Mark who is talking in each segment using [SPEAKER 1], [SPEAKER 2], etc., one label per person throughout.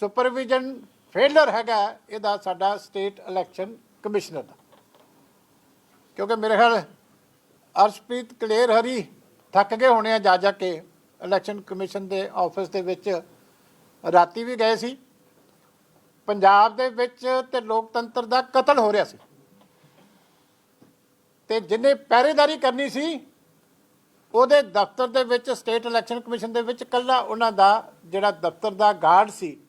[SPEAKER 1] Supervision failure ਹੈਗਾ ਇਹਦਾ ਸਾਡਾ ਸਟੇਟ ਇਲੈਕਸ਼ਨ ਕਮਿਸ਼ਨਰ ਦਾ। ਕਿਉਂਕਿ ਮੇਰੇ ਖਿਆਲ ਅਰਸ਼ਪ੍ਰੀਤ ਕਲੇਰ ਹਰੀ ਥੱਕ ਗਏ ਹੋਣੇ ਆ ਜਾ ਜਾ ਕੇ ਇਲੈਕਸ਼ਨ ਕਮਿਸ਼ਨ ਦੇ ਆਫਿਸ ਦੇ ਵਿੱਚ। ਰਾਤੀ ਵੀ ਗਏ ਸੀ। ਪੰਜਾਬ ਦੇ ਵਿੱਚ ਤੇ ਲੋਕਤੰਤਰ ਦਾ ਕਤਲ ਹੋ ਰਿਹਾ ਸੀ। ਤੇ ਜਿੰਨੇ ਪਹਿਰੇਦਾਰੀ ਕਰਨੀ ਸੀ, ਉਹਦੇ ਦਫ਼ਤਰ ਦੇ ਵਿੱਚ, ਸਟੇਟ ਇਲੈਕਸ਼ਨ ਕਮਿਸ਼ਨ ਦੇ ਵਿੱਚ ਕੱਲਾ ਉਹਨਾਂ ਦਾ ਜਿਹੜਾ ਦਫ਼ਤਰ ਦਾ ਗਾਰਡ ਸੀ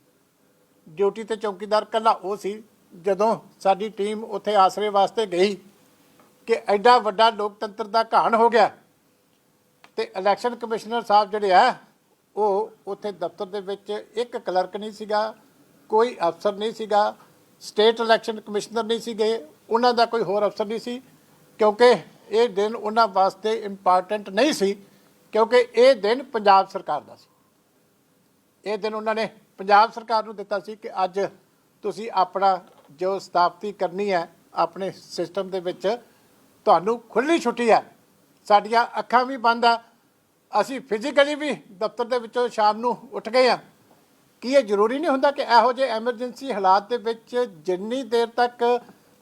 [SPEAKER 1] ਡਿਊਟੀ ਤੇ ਚੌਕੀਦਾਰ ਕੱਲਾ ਉਹ ਸੀ ਜਦੋਂ ਸਾਡੀ ਟੀਮ ਉੱਥੇ ਆਸਰੇ ਵਾਸਤੇ ਗਈ ਕਿ ਐਡਾ ਵੱਡਾ ਲੋਕਤੰਤਰ ਦਾ ਘਾਣ ਹੋ ਗਿਆ ਤੇ ਇਲੈਕਸ਼ਨ ਕਮਿਸ਼ਨਰ ਸਾਹਿਬ ਜਿਹੜੇ ਆ, ਉਹ ਉੱਥੇ ਦਫ਼ਤਰ ਦੇ ਵਿੱਚ ਇੱਕ ਕਲਰਕ ਨਹੀਂ ਸੀਗਾ, ਕੋਈ ਅਫਸਰ ਨਹੀਂ ਸੀਗਾ, ਸਟੇਟ ਇਲੈਕਸ਼ਨ ਕਮਿਸ਼ਨਰ ਨਹੀਂ ਸੀਗੇ, ਉਹਨਾਂ ਦਾ ਕੋਈ ਹੋਰ ਅਫਸਰ ਨਹੀਂ ਸੀ, ਕਿਉਂਕਿ ਇਹ ਦਿਨ ਉਹਨਾਂ ਵਾਸਤੇ ਇੰਪੋਰਟੈਂਟ ਨਹੀਂ ਸੀ, ਕਿਉਂਕਿ ਇਹ ਦਿਨ ਪੰਜਾਬ ਸਰਕਾਰ ਦਾ ਸੀ। ਇਹ ਦਿਨ ਉਹਨਾਂ ਨੇ ਪੰਜਾਬ ਸਰਕਾਰ ਨੂੰ ਦਿੱਤਾ ਸੀ ਕਿ ਅੱਜ ਤੁਸੀਂ ਆਪਣਾ ਜੋ ਸਥਾਪਤੀ ਕਰਨੀ ਹੈ, ਆਪਣੇ ਸਿਸਟਮ ਦੇ ਵਿੱਚ ਤੁਹਾਨੂੰ ਖੁੱਲੀ ਛੁੱਟੀ ਹੈ। ਸਾਡੀਆਂ ਅੱਖਾਂ ਵੀ ਬੰਦ ਆ। ਅਸੀਂ ਫਿਜ਼ੀਕਲੀ ਵੀ ਦਫ਼ਤਰ ਦੇ ਵਿੱਚੋਂ ਸ਼ਾਮ ਨੂੰ ਉੱਠ ਗਏ ਆ ਕੀ ਇਹ ਜ਼ਰੂਰੀ ਨਹੀਂ ਹੁੰਦਾ ਕਿ ਇਹੋ ਜਿਹੇ ਐਮਰਜੈਂਸੀ ਹਾਲਾਤ ਦੇ ਵਿੱਚ ਜਿੰਨੀ ਦੇਰ ਤੱਕ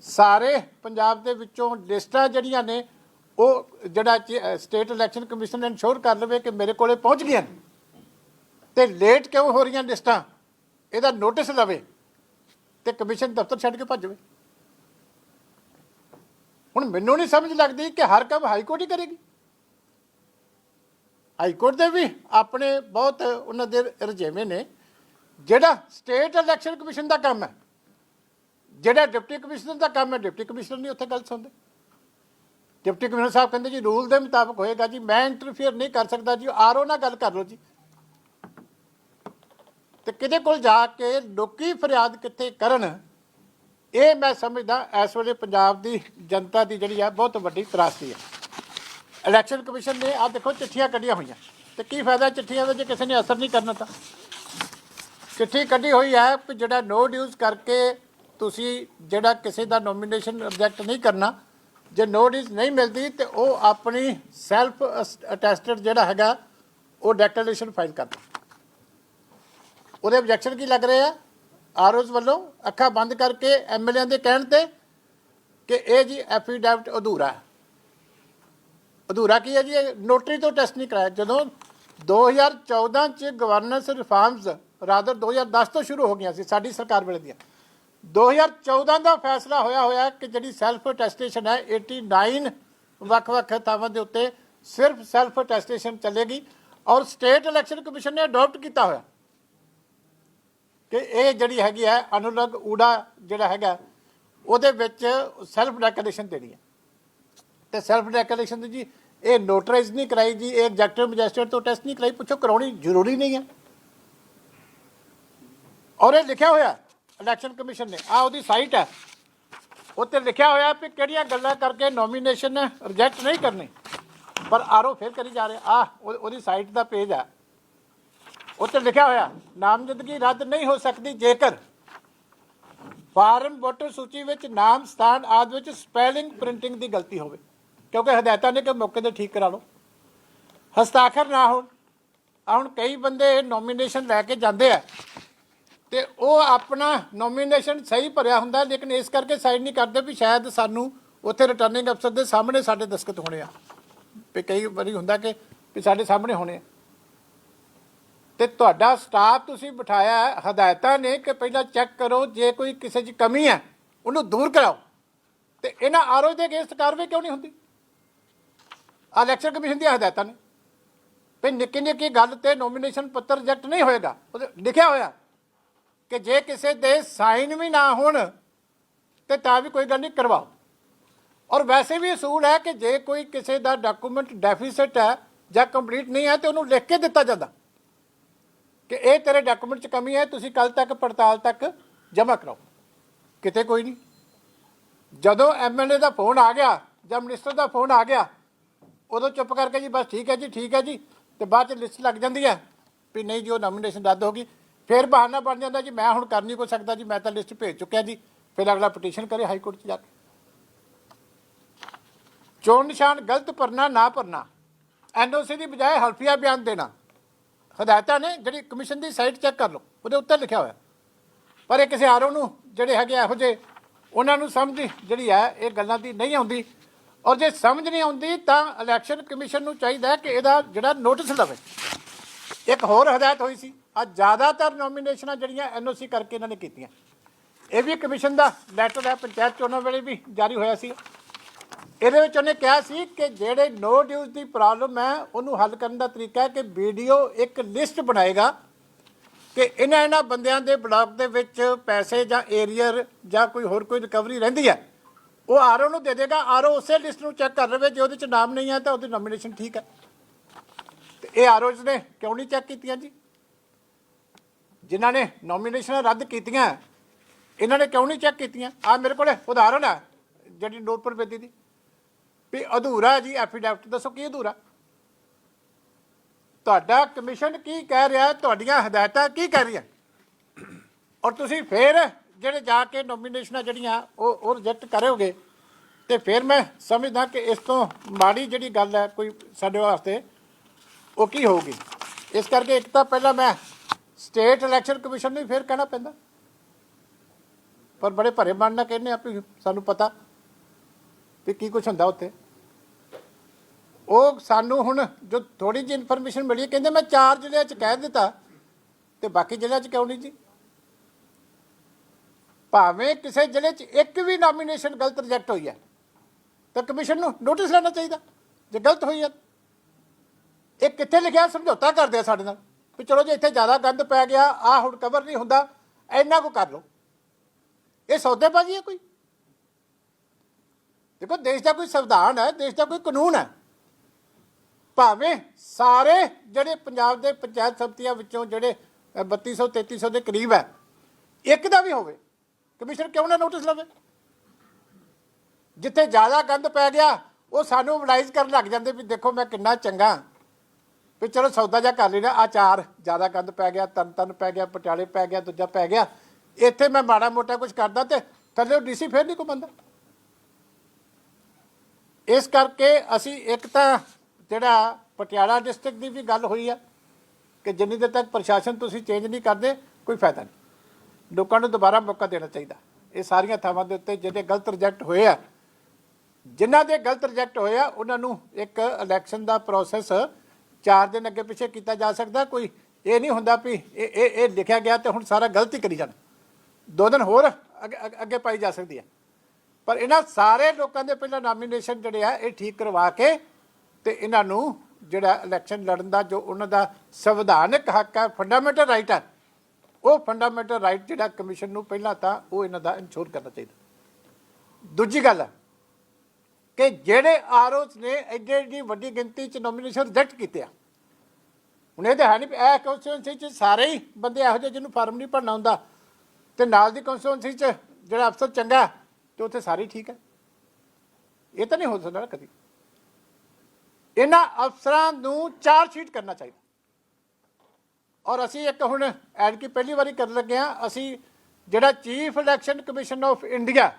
[SPEAKER 1] ਸਾਰੇ ਪੰਜਾਬ ਦੇ ਵਿੱਚੋਂ ਲਿਸਟਾਂ ਜਿਹੜੀਆਂ ਨੇ, ਉਹ ਜਿਹੜਾ ਸਟੇਟ ਇਲੈਕਸ਼ਨ ਕਮਿਸ਼ਨ ਇਨਸ਼ੋਰ ਕਰ ਲਵੇ ਕਿ ਮੇਰੇ ਕੋਲੇ ਪਹੁੰਚ ਗਈਆਂ ਨੇ? ਤੇ ਲੇਟ ਕਿਉਂ ਹੋ ਰਹੀਆਂ ਲਿਸਟਾਂ? ਇਹਦਾ ਨੋਟਿਸ ਲਵੇ ਤੇ ਕਮਿਸ਼ਨ ਦਫ਼ਤਰ ਛੱਡ ਕੇ ਭੱਜ ਜਾਵੇ। ਹੁਣ ਮੈਨੂੰ ਨਹੀਂ ਸਮਝ ਲੱਗਦੀ ਕਿ ਹਰ ਕੰਮ ਹਾਈ ਕੋਰਟ ਹੀ ਕਰੇਗੀ। ਹਾਈ ਕੋਰਟ ਦੇ ਵੀ ਆਪਣੇ ਬਹੁਤ ਉਹਨਾਂ ਦੇ ਰਜੇਵੇਂ ਨੇ। ਜਿਹੜਾ ਸਟੇਟ ਇਲੈਕਸ਼ਨ ਕਮਿਸ਼ਨ ਦਾ ਕੰਮ ਹੈ, ਜਿਹੜਾ ਡਿਪਟੀ ਕਮਿਸ਼ਨਰ ਦਾ ਕੰਮ ਹੈ ਡਿਪਟੀ ਕਮਿਸ਼ਨਰ ਨਹੀਂ ਉੱਥੇ ਗੱਲ ਸੁਣਦੇ। ਡਿਪਟੀ ਕਮਿਸ਼ਨਰ ਸਾਹਿਬ ਕਹਿੰਦੇ ਜੀ ਰੂਲ ਦੇ ਮੁਤਾਬਕ ਹੋਏਗਾ ਜੀ, ਮੈਂ ਇੰਟਰਫੇਅਰ ਨਹੀਂ ਕਰ ਸਕਦਾ ਜੀ, ਆਰਓ ਨਾਲ ਗੱਲ ਕਰ ਲਓ ਜੀ। ਤੇ ਕਿਹਦੇ ਕੋਲ ਜਾ ਕੇ ਲੋਕੀ ਫਰਿਆਦ ਕਿੱਥੇ ਕਰਨ? ਇਹ ਮੈਂ ਸਮਝਦਾ ਇਸ ਵੇਲੇ ਪੰਜਾਬ ਦੀ ਜਨਤਾ ਦੀ ਜਿਹੜੀ ਆ ਬਹੁਤ ਵੱਡੀ ਤਰਾਸਦੀ ਹੈ ਇਲੈਕਸ਼ਨ ਕਮਿਸ਼ਨ ਨੇ ਆ ਦੇਖੋ ਚਿੱਠੀਆਂ ਕੱਢੀਆਂ ਹੋਈਆਂ। ਤੇ ਕੀ ਫਾਇਦਾ ਚਿੱਠੀਆਂ ਦਾ ਜੇ ਕਿਸੇ ਨੇ ਅਸਰ ਨਹੀਂ ਕਰਨਾ ਤਾਂ? ਚਿੱਠੀ ਕੱਢੀ ਹੋਈ ਹੈ ਕਿ ਜਿਹੜਾ ਨੋ ਡਿਊਜ਼ ਕਰਕੇ ਤੁਸੀਂ ਜਿਹੜਾ ਕਿਸੇ ਦਾ ਨੋਮੀਨੇਸ਼ਨ ਰਿਜੈਕਟ ਨਹੀਂ ਕਰਨਾ, ਜੇ ਨੋ ਡਿਊਜ਼ ਨਹੀਂ ਮਿਲਦੀ ਤੇ ਉਹ ਆਪਣੀ ਸੈਲਫ ਅਟੈਸਟਡ ਜਿਹੜਾ ਹੈਗਾ, ਉਹ ਡੈਕਲੇਰੇਸ਼ਨ ਫਾਈਲ ਕਰਦਾ ਉਹਦੇ ਆਬਜੈਕਸ਼ਨ ਕੀ ਲੱਗ ਰਹੇ ਆ? ਆਰਓਸ ਵੱਲੋਂ ਅੱਖਾਂ ਬੰਦ ਕਰਕੇ ਐਮਐਲਏ ਦੇ ਕਹਿਣ ਤੇ ਕਿ ਇਹ ਜੀ ਐਫੀਡੈਵਿਟ ਅਧੂਰਾ ਹੈ। ਅਧੂਰਾ ਕੀ ਹੈ ਜੀ? ਨੋਟਰੀ ਤੋਂ ਟੈਸਟ ਨਹੀਂ ਕਰਾਇਆ। ਜਦੋਂ 2014 ਚ ਗਵਰਨੈਂਸ ਰਿਫਾਰਮਸ ਰਾਦਰ 2010 ਤੋਂ ਸ਼ੁਰੂ ਹੋ ਗਈਆਂ ਸੀ ਸਾਡੀ ਸਰਕਾਰ ਵੇਲੇ ਦੀਆਂ 2014 ਦਾ ਫੈਸਲਾ ਹੋਇਆ ਹੋਇਆ ਕਿ ਜਿਹੜੀ ਸੈਲਫ ਟੈਸਟੇਸ਼ਨ ਹੈ 89 ਵੱਖ-ਵੱਖ ਥਾਵਾਂ ਦੇ ਉੱਤੇ ਸਿਰਫ ਸੈਲਫ ਟੈਸਟੇਸ਼ਨ ਚੱਲੇਗੀ ਔਰ ਸਟੇਟ ਇਲੈਕਸ਼ਨ ਕਮਿਸ਼ਨ ਨੇ ਅਡਾਪਟ ਕੀਤਾ ਹੋਇਆ। ਕਿ ਇਹ ਜਿਹੜੀ ਹੈਗੀ ਹੈ ਅਨੁਲਗ ਊੜਾ ਜਿਹੜਾ ਹੈਗਾ, ਉਹਦੇ ਵਿੱਚ ਸੈਲਫ ਡੈਕਲੇਰੇਸ਼ਨ ਦੇਣੀ ਹੈ। ਤੇ ਸੈਲਫ ਡੈਕਲੇਰੇਸ਼ਨ ਦੀ ਜੀ, ਇਹ ਨੋਟਰਾਈਜ਼ ਨਹੀਂ ਕਰਾਈ ਜੀ, ਇਹ ਐਗਜ਼ੈਕਟਿਵ ਮੈਜਿਸਟਰੇਟ ਤੋਂ ਟੈਸਟ ਨਹੀਂ ਕਰਾਈ, ਪੁੱਛੋ ਕਰਾਉਣੀ ਜ਼ਰੂਰੀ ਨਹੀਂ ਹੈ। ਔਰ ਇਹ ਲਿਖਿਆ ਹੋਇਆ ਇਲੈਕਸ਼ਨ ਕਮਿਸ਼ਨ ਨੇ ਆ ਉਹਦੀ ਸਾਈਟ ਹੈ। ਉੱਤੇ ਲਿਖਿਆ ਹੋਇਆ ਵੀ ਕਿਹੜੀਆਂ ਗੱਲਾਂ ਕਰਕੇ ਨੋਮੀਨੇਸ਼ਨ ਰਿਜੈਕਟ ਨਹੀਂ ਕਰਨੀ, ਪਰ ਆਰਓ ਫਿਰ ਕਰੀ ਜਾ ਰਹੇ ਆ ਉਹਦੀ ਸਾਈਟ ਦਾ ਪੇਜ ਆ ਉੱਤੇ ਲਿਖਿਆ ਹੋਇਆ ਨਾਮਜ਼ਦਗੀ ਰੱਦ ਨਹੀਂ ਹੋ ਸਕਦੀ ਜੇਕਰ ਫਾਰਮ ਵੋਟਰ ਸੂਚੀ ਵਿੱਚ ਨਾਮ, ਸਥਾਨ ਆਦਿ ਵਿੱਚ ਸਪੈਲਿੰਗ ਪ੍ਰਿੰਟਿੰਗ ਦੀ ਗਲਤੀ ਹੋਵੇ। ਕਿਉਂਕਿ ਹਦਾਇਤਾਂ ਨੇ ਕਿ ਮੌਕੇ ਤੇ ਠੀਕ ਕਰਾ ਲਓ। ਹਸਤਾਖਰ ਨਾ ਹੋਣ। ਹੁਣ ਕਈ ਬੰਦੇ ਨੋਮੀਨੇਸ਼ਨ ਲੈ ਕੇ ਜਾਂਦੇ ਆ ਤੇ ਉਹ ਆਪਣਾ ਨੋਮੀਨੇਸ਼ਨ ਸਹੀ ਭਰਿਆ ਹੁੰਦਾ, ਲੇਕਿਨ ਇਸ ਕਰਕੇ ਸਾਈਨ ਨਹੀਂ ਕਰਦੇ ਵੀ ਸ਼ਾਇਦ ਸਾਨੂੰ ਉੱਥੇ ਰਿਟਰਨਿੰਗ ਅਫਸਰ ਦੇ ਸਾਹਮਣੇ ਸਾਡੇ ਦਸਖਤ ਹੋਣੇ ਆ। ਵੀ ਕਈ ਵਾਰੀ ਹੁੰਦਾ ਕਿ ਵੀ ਸਾਡੇ ਸਾਹਮਣੇ ਹੋਣੇ ਆ। ਤੇ ਤੁਹਾਡਾ ਸਟਾਫ ਤੁਸੀਂ ਬਿਠਾਇਆ ਹਦਾਇਤਾਂ ਨੇ ਕਿ ਪਹਿਲਾਂ ਚੈੱਕ ਕਰੋ ਜੇ ਕੋਈ ਕਿਸੇ 'ਚ ਕਮੀ ਹੈ, ਉਹਨੂੰ ਦੂਰ ਕਰਾਓ। ਤੇ ਇਹਨਾਂ ਆਰਓ ਦੇ ਅਗੇਂਸਟ ਕਾਰਵਾਈ ਕਿਉਂ ਨਹੀਂ ਹੁੰਦੀ? ਆਹ ਇਲੈਕਸ਼ਨ ਕਮਿਸ਼ਨ ਦੀਆਂ ਹਦਾਇਤਾਂ ਨੇ। ਵੀ ਨਿੱਕੀ ਨਿੱਕੀ ਗੱਲ ਤੇ ਨੋਮੀਨੇਸ਼ਨ ਪੱਤਰ ਰਿਜੈਕਟ ਨਹੀਂ ਹੋਏਗਾ। ਉਹਦੇ ਲਿਖਿਆ ਹੋਇਆ ਕਿ ਜੇ ਕਿਸੇ ਦੇ ਸਾਈਨ ਵੀ ਨਾ ਹੋਣ, ਤੇ ਤਾਂ ਵੀ ਕੋਈ ਗੱਲ ਨਹੀਂ, ਕਰਵਾਓ। ਔਰ ਵੈਸੇ ਵੀ ਅਸੂਲ ਹੈ ਕਿ ਜੇ ਕੋਈ ਕਿਸੇ ਦਾ ਡਾਕੂਮੈਂਟ ਡੈਫੀਸਿਟ ਹੈ ਜਾਂ ਕੰਪਲੀਟ ਨਹੀਂ ਹੈ, ਤੇ ਉਹਨੂੰ ਲਿਖ ਕੇ ਦਿੱਤਾ ਜਾਂਦਾ। ਕਿ ਇਹ ਤੇਰੇ ਡਾਕੂਮੈਂਟ 'ਚ ਕਮੀ ਹੈ, ਤੁਸੀਂ ਕੱਲ ਤੱਕ, ਪੜਤਾਲ ਤੱਕ ਜਮ੍ਹਾਂ ਕਰਾਓ। ਕਿਤੇ ਕੋਈ ਨਹੀਂ। ਜਦੋਂ ਐਮਐਲਏ ਦਾ ਫੋਨ ਆ ਗਿਆ, ਜਾਂ ਮਿਨਿਸਟਰ ਦਾ ਫੋਨ ਆ ਗਿਆ, ਉਦੋਂ ਚੁੱਪ ਕਰਕੇ ਜੀ, ਬਸ ਠੀਕ ਹੈ ਜੀ, ਠੀਕ ਹੈ ਜੀ, ਤੇ ਬਾਅਦ ਚ ਲਿਸਟ ਲੱਗ ਜਾਂਦੀ ਹੈ ਵੀ ਨਹੀਂ ਜੀ, ਉਹ ਨੋਮੀਨੇਸ਼ਨ ਰੱਦ ਹੋ ਗਈ। ਫਿਰ ਬਹਾਨਾ ਬਣ ਜਾਂਦਾ ਜੀ, ਮੈਂ ਹੁਣ ਕਰ ਨਹੀਂ ਕੋ ਸਕਦਾ ਜੀ, ਮੈਂ ਤਾਂ ਲਿਸਟ ਭੇਜ ਚੁੱਕਿਆ ਜੀ। ਫਿਰ ਅਗਲਾ ਪਟੀਸ਼ਨ ਕਰੇ ਹਾਈ ਕੋਰਟ 'ਚ ਜਾ ਕੇ। ਚੋਣ ਨਿਸ਼ਾਨ ਗਲਤ ਭਰਨਾ, ਨਾ ਭਰਨਾ। ਐਨਓਸੀ ਦੀ ਬਜਾਏ ਹਲਫੀਆ ਬਿਆਨ ਦੇਣਾ। ਹਦਾਇਤਾਂ ਨੇ ਜਿਹੜੀ ਕਮਿਸ਼ਨ ਦੀ ਸਾਈਟ ਚੈੱਕ ਕਰ ਲਓ, ਉਹਦੇ ਉੱਤੇ ਲਿਖਿਆ ਹੋਇਆ। ਪਰ ਇਹ ਕਿਸੇ ਆਰਓ ਨੂੰ, ਜਿਹੜੇ ਹੈਗੇ ਇਹੋ ਜਿਹੇ, ਉਹਨਾਂ ਨੂੰ ਸਮਝ ਜਿਹੜੀ ਹੈ, ਇਹ ਗੱਲਾਂ ਦੀ ਨਹੀਂ ਆਉਂਦੀ। ਔਰ ਜੇ ਸਮਝ ਨਹੀਂ ਆਉਂਦੀ, ਤਾਂ ਇਲੈਕਸ਼ਨ ਕਮਿਸ਼ਨ ਨੂੰ ਚਾਹੀਦਾ ਹੈ ਕਿ ਇਹਦਾ ਜਿਹੜਾ ਨੋਟਿਸ ਲਵੇ। ਇੱਕ ਹੋਰ ਹਦਾਇਤ ਹੋਈ ਸੀ ਅੱਜ ਜ਼ਿਆਦਾਤਰ ਨੋਮੀਨੇਸ਼ਨਾਂ ਜਿਹੜੀਆਂ ਐਨਓਸੀ ਕਰਕੇ ਇਹਨਾਂ ਨੇ ਕੀਤੀਆਂ। ਇਹ ਵੀ ਕਮਿਸ਼ਨ ਦਾ ਲੈਟਰ ਹੈ, ਪੰਚਾਇਤ ਚੋਣਾਂ ਵੇਲੇ ਵੀ ਜਾਰੀ ਹੋਇਆ ਸੀ। ਇਹਦੇ ਵਿੱਚ ਉਹਨੇ ਕਿਹਾ ਸੀ ਕਿ ਜਿਹੜੇ ਨੋ ਡਿਊਜ਼ ਦੀ ਪ੍ਰੋਬਲਮ ਹੈ, ਉਹਨੂੰ ਹੱਲ ਕਰਨ ਦਾ ਤਰੀਕਾ ਹੈ ਕਿ ਵੀਡੀਓ ਇੱਕ ਲਿਸਟ ਬਣਾਏਗਾ ਕਿ ਇਹਨਾਂ ਇਹਨਾਂ ਬੰਦਿਆਂ ਦੇ ਬਲਾਕ ਦੇ ਵਿੱਚ ਪੈਸੇ ਜਾਂ ਏਰੀਅਰ ਜਾਂ ਕੋਈ ਹੋਰ ਕੋਈ ਰਿਕਵਰੀ ਰਹਿੰਦੀ ਹੈ। ਉਹ ਆਰਓ ਨੂੰ ਦੇ ਦੇਗਾ। ਆਰਓ ਉਸੇ ਲਿਸਟ ਨੂੰ ਚੈੱਕ ਕਰ ਲਵੇ, ਜੇ ਉਹਦੇ ਚ ਨਾਮ ਨਹੀਂ ਹੈ ਤਾਂ ਉਹਦੀ ਨੋਮੀਨੇਸ਼ਨ ਠੀਕ ਹੈ। ਤੇ ਇਹ ਆਰਓਜ਼ ਨੇ ਕਿਉਂ ਨਹੀਂ ਚੈੱਕ ਕੀਤੀਆਂ ਜੀ? ਜਿਨ੍ਹਾਂ ਨੇ ਨੋਮੀਨੇਸ਼ਨ ਰੱਦ ਕੀਤੀਆਂ, ਇਹਨਾਂ ਨੇ ਕਿਉਂ ਨਹੀਂ ਚੈੱਕ ਕੀਤੀਆਂ? ਆ ਮੇਰੇ ਕੋਲ ਉਦਾਹਰਨ ਹੈ, ਜਿਹੜੀ ਨੂਰਪੁਰ ਬੇਦੀ ਦੀ ਵੀ ਅਧੂਰਾ ਜੀ ਐਫੀਡੈਵਿਟ ਦੱਸੋ ਕੀ ਅਧੂਰਾ? ਤੁਹਾਡਾ ਕਮਿਸ਼ਨ ਕੀ ਕਹਿ ਰਿਹਾ, ਤੁਹਾਡੀਆਂ ਹਦਾਇਤਾਂ ਕੀ ਕਹਿ ਰਹੀਆਂ? ਔਰ ਤੁਸੀਂ ਫੇਰ ਜਿਹੜੇ ਜਾ ਕੇ ਨੋਮੀਨੇਸ਼ਨਾਂ ਜਿਹੜੀਆਂ, ਉਹ ਉਹ ਰਿਜੈਕਟ ਕਰੋਗੇ, ਤੇ ਫਿਰ ਮੈਂ ਸਮਝਦਾ ਕਿ ਇਸ ਤੋਂ ਮਾੜੀ ਜਿਹੜੀ ਗੱਲ ਹੈ, ਕੋਈ ਸਾਡੇ ਵਾਸਤੇ, ਉਹ ਕੀ ਹੋਊਗੀ? ਇਸ ਕਰਕੇ ਇੱਕ ਤਾਂ ਪਹਿਲਾਂ ਮੈਂ ਸਟੇਟ ਇਲੈਕਸ਼ਨ ਕਮਿਸ਼ਨ ਨੂੰ ਹੀ ਫਿਰ ਕਹਿਣਾ ਪੈਂਦਾ। ਪਰ ਬੜੇ ਭਰੇ ਮਨ ਨਾਲ ਕਹਿੰਦੇ ਆ ਵੀ ਸਾਨੂੰ ਪਤਾ। ਵੀ ਕੀ ਕੁਝ ਹੁੰਦਾ ਉੱਥੇ? ਉਹ ਸਾਨੂੰ ਹੁਣ ਜੋ ਥੋੜੀ ਜਿਹੀ ਇਨਫੋਰਮੇਸ਼ਨ ਮਿਲੀ, ਕਹਿੰਦੇ ਮੈਂ ਚਾਰ ਜ਼ਿਲ੍ਹਿਆਂ 'ਚ ਕਹਿ ਦਿੱਤਾ ਤੇ ਬਾਕੀ ਜ਼ਿਲ੍ਹਿਆਂ 'ਚ ਕਿਉਂ ਨਹੀਂ ਜੀ? ਭਾਵੇਂ ਕਿਸੇ ਜ਼ਿਲ੍ਹੇ 'ਚ ਇੱਕ ਵੀ ਨੋਮੀਨੇਸ਼ਨ ਗਲਤ ਰਿਜੈਕਟ ਹੋਈ ਹੈ, ਤਾਂ ਕਮਿਸ਼ਨ ਨੂੰ ਨੋਟਿਸ ਲੈਣਾ ਚਾਹੀਦਾ, ਜੇ ਗਲਤ ਹੋਈ ਹੈ ਇਹ ਕਿੱਥੇ ਲਿਖਿਆ, ਸਮਝੌਤਾ ਕਰਦੇ ਆ ਸਾਡੇ ਨਾਲ, ਵੀ ਚਲੋ ਜੇ ਇੱਥੇ ਜ਼ਿਆਦਾ ਗੰਦ ਪੈ ਗਿਆ ਆ ਹੁਣ ਕਵਰ ਨਹੀਂ ਹੁੰਦਾ, ਇੰਨਾ ਕੋ ਕਰ ਲਓ। ਇਹ ਸੌਦੇਬਾਜ਼ੀ ਹੈ ਕੋਈ? ਦੇਖੋ ਦੇਸ਼ ਦਾ ਕੋਈ ਸੰਵਿਧਾਨ ਹੈ ਦੇਸ਼ ਦਾ ਕੋਈ ਕਾਨੂੰਨ ਹੈ। ਭਾਵੇਂ ਸਾਰੇ ਜਿਹੜੇ ਪੰਜਾਬ ਦੇ ਪੰਚਾਇਤ ਸਮਿਤੀਆਂ ਵਿੱਚੋਂ ਜਿਹੜੇ ਅ, 3200 3300 ਦੇ ਕਰੀਬ ਹੈ ਇੱਕ ਦਾ ਵੀ ਹੋਵੇ ਕਮਿਸ਼ਨ ਕਿਉਂ ਨਾ ਨੋਟਿਸ ਲਵੇ? ਜਿੱਥੇ ਜ਼ਿਆਦਾ ਗੰਦ ਪੈ ਗਿਆ ਉਹ ਸਾਨੂੰ ਮੋਬਿਲਾਈਜ਼ ਕਰਨ ਲੱਗ ਜਾਂਦੇ ਵੀ ਦੇਖੋ ਮੈਂ ਕਿੰਨਾ ਚੰਗਾ। ਵੀ ਚਲੋ ਸੌਦਾ ਜਾ ਕਰ ਲੈਣਾ ਆ ਚਾਰ ਜ਼ਿਆਦਾ ਗੰਦ ਪੈ ਗਿਆ ਤਨ ਤਨ ਪੈ ਗਿਆ ਪਟਿਆਲੇ ਪੈ ਗਿਆ ਦੂਜਾ ਪੈ ਗਿਆ। ਇੱਥੇ ਮੈਂ ਮਾੜਾ ਮੋਟਾ ਕੁਝ ਕਰਦਾ ਤੇ ਥੱਲੇ ਡੀਸੀ ਫੇਰ ਨਹੀਂ ਕੋ ਬੰਦਾ ਇਸ ਕਰਕੇ ਅਸੀਂ ਇੱਕ ਤਾਂ ਜਿਹੜਾ ਪਟਿਆਲਾ ਡਿਸਟ੍ਰਿਕਟ ਦੀ ਵੀ ਗੱਲ ਹੋਈ ਆ ਕਿ ਜਿੰਨੀ ਦੇਰ ਤੱਕ ਪ੍ਰਸ਼ਾਸਨ ਤੁਸੀਂ ਚੇਂਜ ਨਹੀਂ ਕਰਦੇ, ਕੋਈ ਫਾਇਦਾ ਨਹੀਂ। ਲੋਕਾਂ ਨੂੰ ਦੁਬਾਰਾ ਮੌਕਾ ਦੇਣਾ ਚਾਹੀਦਾ। ਇਹ ਸਾਰੀਆਂ ਥਾਵਾਂ ਦੇ ਉੱਤੇ ਜਿਹੜੇ ਗਲਤ ਰਿਜੈਕਟ ਹੋਏ ਆ, ਜਿਨ੍ਹਾਂ ਦੇ ਗਲਤ ਰਿਜੈਕਟ ਹੋਏ ਆ, ਉਹਨਾਂ ਨੂੰ ਇੱਕ ਇਲੈਕਸ਼ਨ ਦਾ ਪ੍ਰੋਸੈਸ 4 ਦਿਨ ਅੱਗੇ ਪਿੱਛੇ ਕੀਤਾ ਜਾ ਸਕਦਾ। ਕੋਈ ਇਹ ਨਹੀਂ ਹੁੰਦਾ ਵੀ ਇਹ ਇਹ ਇਹ ਲਿਖਿਆ ਗਿਆ ਤੇ ਹੁਣ ਸਾਰਾ ਗਲਤੀ ਕਰੀ ਜਾਣਾ। ਦੋ ਦਿਨ ਹੋਰ ਅੱਗੇ- ਅੱਗੇ ਪਾਈ ਜਾ ਸਕਦੀ ਹੈ ਪਰ ਇਹਨਾਂ ਸਾਰੇ ਲੋਕਾਂ ਦੇ ਪਹਿਲਾਂ ਨਾਮੀਨੇਸ਼ਨ ਜਿਹੜੇ ਆ, ਇਹ ਠੀਕ ਕਰਵਾ ਕੇ ਤੇ ਇਹਨਾਂ ਨੂੰ ਜਿਹੜਾ ਇਲੈਕਸ਼ਨ ਲੜਨ ਦਾ ਜੋ ਉਹਨਾਂ ਦਾ ਸੰਵਿਧਾਨਕ ਹੱਕ ਹੈ ਫੰਡਾਮੈਂਟਲ ਰਾਈਟ ਹੈ ਉਹ ਫੰਡਾਮੈਂਟਲ ਰਾਈਟ ਜਿਹੜਾ ਕਮਿਸ਼ਨ ਨੂੰ ਪਹਿਲਾਂ ਤਾਂ ਉਹ ਇਹਨਾਂ ਦਾ ਇਨਸ਼ੋਰ ਕਰਨਾ ਚਾਹੀਦਾ। ਦੂਜੀ ਗੱਲ ਕਿ ਜਿਹੜੇ ਆਰਓਸ ਨੇ ਐਡੀ ਐਡੀ ਵੱਡੀ ਗਿਣਤੀ ਚ ਨੋਮੀਨੇਸ਼ਨ ਰਿਜੈਕਟ ਕੀਤੇ ਆ, ਹੁਣ ਇਹ ਤਾਂ ਹੈ ਨਹੀਂ ਵੀ ਇਹ ਕਨਸਟੀਟਿਊਂਸੀ ਚ ਸਾਰੇ ਹੀ ਬੰਦੇ ਇਹੋ ਜਿਹੇ ਜਿਹਨੂੰ ਫਾਰਮ ਨਹੀਂ ਭਰਨਾ ਹੁੰਦਾ ਤੇ ਨਾਲ ਦੀ ਕਨਸਟੀਟਿਊਂਸੀ ਚ ਜਿਹੜਾ ਅਫਸਰ ਚੰਗਾ ਤੇ ਉੱਥੇ ਸਾਰੀ ਠੀਕ ਹੈ। ਇਹ ਤਾਂ ਨਹੀਂ ਹੋ ਸਕਦਾ ਨਾ ਕਦੀ। ਇਹਨਾਂ ਅਫਸਰਾਂ ਨੂੰ ਚਾਰ ਸ਼ੀਟ ਕਰਨਾ ਚਾਹੀਦਾ। ਔਰ ਅਸੀਂ ਇੱਕ ਹੁਣ ਐਡ ਕੀ ਪਹਿਲੀ ਵਾਰੀ ਕਰਨ ਲੱਗੇ ਹਾਂ, ਅਸੀਂ ਜਿਹੜਾ chief election commission of India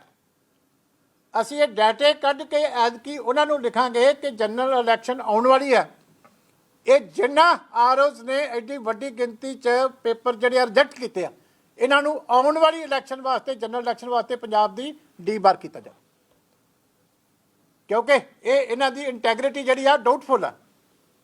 [SPEAKER 1] ਅਸੀਂ ਇਹ ਡਾਟੇ ਕੱਢ ਕੇ ਐਦ ਕੀ ਉਹਨਾਂ ਨੂੰ ਲਿਖਾਂਗੇ ਕਿ ਜਨਰਲ ਇਲੈਕਸ਼ਨ ਆਉਣ ਵਾਲੀ ਹੈ। ਇਹ ਜਿੰਨਾ ਆਰਓਸ ਨੇ ਐਡੀ ਵੱਡੀ ਗਿਣਤੀ ਚ ਪੇਪਰ ਜਿਹੜੇ ਰਿਜੈਕਟ ਕੀਤੇ ਆ, ਇਹਨਾਂ ਨੂੰ ਆਉਣ ਵਾਲੀ ਇਲੈਕਸ਼ਨ ਵਾਸਤੇ ਜਨਰਲ ਇਲੈਕਸ਼ਨ ਵਾਸਤੇ ਪੰਜਾਬ ਦੀ ਡੀ ਬਾਰ ਕੀਤਾ ਜਾਵੇ। ਕਿਉਂਕਿ ਇਹ ਇਹਨਾਂ ਦੀ ਇੰਟੈਗ੍ਰਿਟੀ ਜਿਹੜੀ ਆ ਡਾਊਟਫੁਲ ਆ।